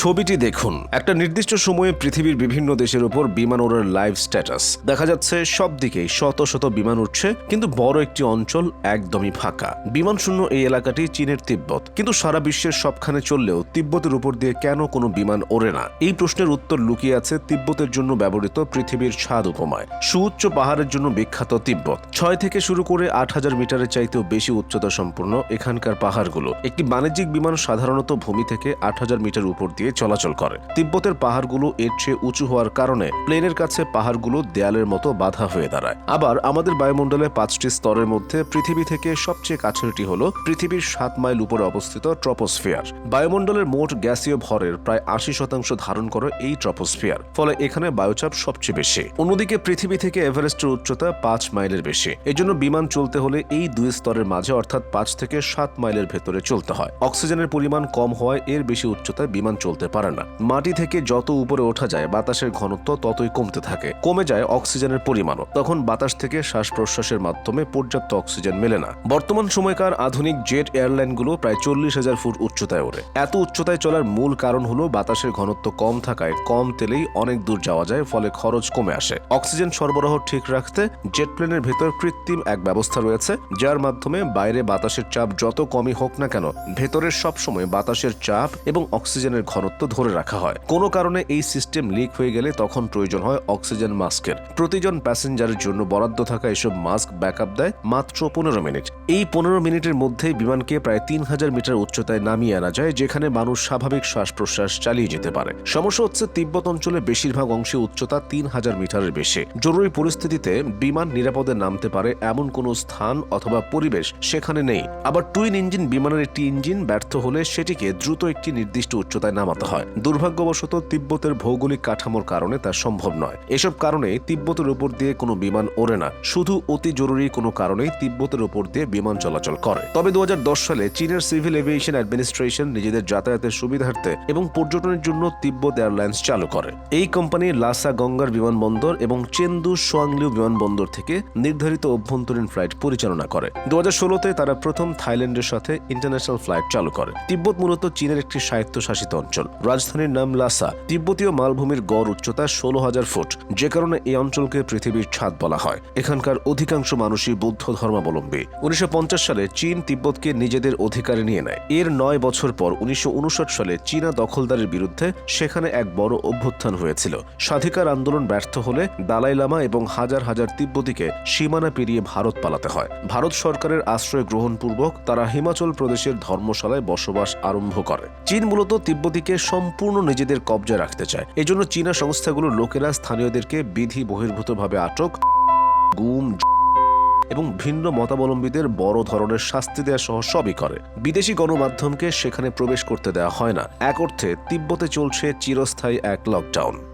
ছবিটি দেখুন। একটা নির্দিষ্ট সময়ে পৃথিবীর বিভিন্ন দেশের উপর বিমান ওড়ার লাইভ স্ট্যাটাস দেখা যাচ্ছে সব দিকেই শত শত বিমান উঠছে কিন্তু বড় একটি অঞ্চল একদমই ফাঁকা। বিমান শূন্য এই এলাকাটি চীনের তিব্বত। কিন্তু সারা বিশ্বের সবখানে চললেও তিব্বতের উপর দিয়ে কেন কোনো বিমান ওড়ে না? এই প্রশ্নের উত্তর লুকিয়ে আছে তিব্বতের জন্য ব্যবহৃত পৃথিবীর ছাদ উপমায়। সুউচ্চ পাহাড়ের জন্য বিখ্যাত তিব্বত। ছয় থেকে শুরু করে আট হাজার মিটারের চাইতেও বেশি উচ্চতা সম্পূর্ণ এখানকার পাহাড়গুলো। একটি বাণিজ্যিক বিমান সাধারণত ভূমি থেকে আট হাজার মিটার উপর দিয়ে চলাচল করে। তিব্বতের পাহাড়গুলো এর চেয়ে উঁচু হওয়ার কারণে প্লেনের কাছে পাহাড়গুলো দেয়ালের মতো বাধা হয়ে দাঁড়ায়। আবার আমাদের বায়ুমণ্ডলে পাঁচটি স্তরের মধ্যে পৃথিবী থেকে সবচেয়ে কাছেরটি হল পৃথিবীর সাত মাইল উপরে অবস্থিত ট্রপোস্ফিয়ার। বায়ুমণ্ডলের মোট গ্যাসীয় ভরের প্রায় আশি শতাংশ ধারণ করে এই ট্রপোস্ফিয়ার, ফলে এখানে বায়ুচাপ সবচেয়ে বেশি। অন্যদিকে পৃথিবী থেকে এভারেস্টের উচ্চতা পাঁচ মাইলের বেশি। এজন্য বিমান চলতে হলে এই দুই স্তরের মাঝে, অর্থাৎ পাঁচ থেকে সাত মাইলের ভেতরে চলতে হয়। অক্সিজেনের পরিমাণ কম হওয়ায় এর বেশি উচ্চতায় বিমান চলতে পারে না। মাটি থেকে যত উপরে ওঠা যায়, বাতাসের ঘনত্ব ততই কমতে থাকে। কমে যায় অক্সিজেনের পরিমাণও। তখন বাতাস থেকে শ্বাস প্রশ্বাসের মাধ্যমে পর্যাপ্ত অক্সিজেন মেলে না। বর্তমান সময়কার আধুনিক জেট এয়ারলাইনগুলো প্রায় চল্লিশ হাজার ফুট উচ্চতায় ওড়ে এত উচ্চতায় চলার মূল কারণ হলো বাতাসের ঘনত্ব কম থাকায় কম তেলেই অনেক দূর যাওয়া যায়, ফলে খরচ কমে আসে। অক্সিজেন সরবরাহ ঠিক রাখতে জেট প্লেনের ভেতর কৃত্রিম এক ব্যবস্থা রয়েছে, যার মাধ্যমে বাইরে বাতাসের চাপ যত কমই হোক না কেন, ভেতরের সবসময় বাতাসের চাপ এবং অক্সিজেনের ঘনত্ব ধরে রাখা হয়। কোনো কারণে এই সিস্টেম লিক হয়ে গেলে তখন প্রয়োজন হয় অক্সিজেন মাস্কের। প্রতিজন প্যাসেঞ্জারের জন্য বরাদ্দ থাকা এসব মাস্ক ব্যাকআপ দেয় মাত্র পনেরো মিনিট। এই পনেরো মিনিটের মধ্যেই বিমানকে প্রায় তিন হাজার মিটার উচ্চতায় নামিয়ে আনা যায়, যেখানে মানুষ স্বাভাবিক শ্বাস প্রশ্বাস চালিয়ে যেতে পারে। সমস্যা হচ্ছে তিব্বত অঞ্চলে বেশিরভাগ অংশে উচ্চতা তিন হাজার মিটারের বেশি। জরুরি পরিস্থিতিতে বিমান নিরাপদে নামতে পারে এমন কোনো স্থান অথবা পরিবেশ সেখানে নেই। আবার টুইন ইঞ্জিন বিমানের একটি ইঞ্জিন ব্যর্থ হলে সেটিকে দ্রুত একটি নির্দিষ্ট উচ্চতায় নামাতে হয়। দুর্ভাগ্যবশত তিব্বতের ভৌগোলিক কাঠামোর কারণে তা সম্ভব নয়। এসব কারণে তিব্বতের উপর দিয়ে কোনো বিমান ওড়ে না। শুধু অতি জরুরি কোনো কারণেই তিব্বতের উপর দিয়ে বিমান চলাচল করে। তবে দু হাজার দশ সালে চীনের সিভিল এভিয়েশন অ্যাডমিনিস্ট্রেশন নিজেদের যাতায়াতের সুবিধার্থে এবং পর্যটনের জন্য তিব্বত এয়ারলাইন্স চালু করে। এই কোম্পানি লাসা গঙ্গার বিমানবন্দর এবং চেন্দু সোয়াংলিউ বিমানবন্দর থেকে নির্ধারিত অভ্যন্তরীণ ফ্লাইট পরিচালনা করে। দু ষোলোতে তারা প্রথম থাইল্যান্ডের সাথে ইন্টারন্যাশনাল ফ্লাইট চালু করে। তিব্বত মূলত চীনের একটি স্বায়ত্তশাসিত অঞ্চল। রাজধানীর নাম লাসা, তিব্বতীয় মালভূমির গড় উচ্চতা ষোলো হাজার ফুট। যে কারণে এই অঞ্চলকে পৃথিবীর ছাদ বলা হয়। এখানকার অধিকাংশ মানুষই বৌদ্ধ ধর্মাবলম্বী। উনিশশো সালে চীন তিব্বতকে নিজেদের অধিকারে নিয়ে নেয়। এর নয় বছর পর উনিশশো সালে চীনা দখলদারের বিরুদ্ধে সেখানে এক বড় অভ্যুত্থান হয়েছিল। স্বাধিকার আন্দোলন ব্যর্থ হলে দালাই লামা এবং হাজার হাজার তিব্বতীকে সীমানা পেরিয়ে ভারত পালাতে হয়। ভারত সরকারের আশ্রয় গ্রহণপূর্বক তারা হিমাচল প্রদেশের ধর্মশালায় বসবাস আরম্ভ করে। চীন মূলত তিব্বতীকে সম্পূর্ণ নিজেদের কবজা রাখতে চায়। এজন্য চীনা সংস্থাগুলোর লোকেরা স্থানীয়দেরকে বিধি বহির্ভূতভাবে আটক, গুম, এবং ভিন্ন মতাবলম্বীদের বড় ধরনের শাস্তি দেওয়া সহ সবই করে। বিদেশি গণমাধ্যমকে সেখানে প্রবেশ করতে দেওয়া হয় না। এক অর্থে, তিব্বতে চলছে চিরস্থায়ী এক লকডাউন